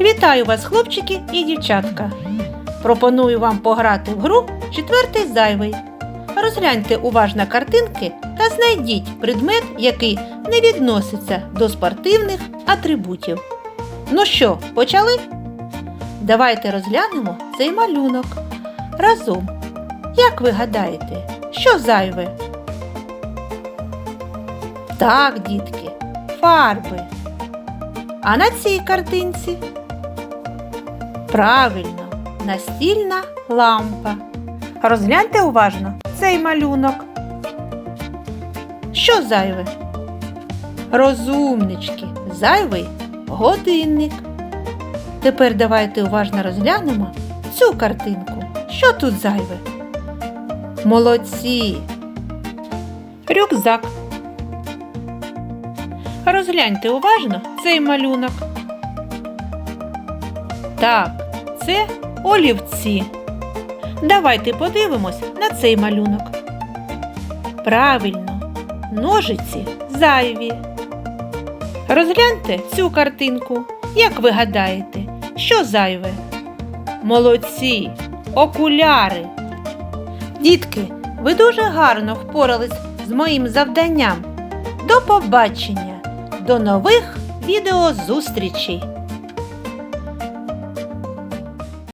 Вітаю вас, хлопчики і дівчатка. Пропоную вам пограти в гру четвертий зайвий. Розгляньте уважно картинки та знайдіть предмет, який не відноситься до спортивних атрибутів. Ну що, почали? Давайте розглянемо цей малюнок разом. Як ви гадаєте, що зайве? Так, дітки, фарби. А на цій картинці? Правильно, настільна лампа. Розгляньте уважно цей малюнок. Що зайве? Розумнички, зайвий годинник. Тепер давайте уважно розглянемо цю картинку. Що тут зайве? Молодці. Рюкзак. Розгляньте уважно цей малюнок. Так, це олівці. Давайте подивимось на цей малюнок. Правильно, ножиці зайві. Розгляньте цю картинку. Як ви гадаєте, що зайве? Молодці, окуляри. Дітки, ви дуже гарно впорались з моїм завданням. До побачення! До нових відеозустрічей!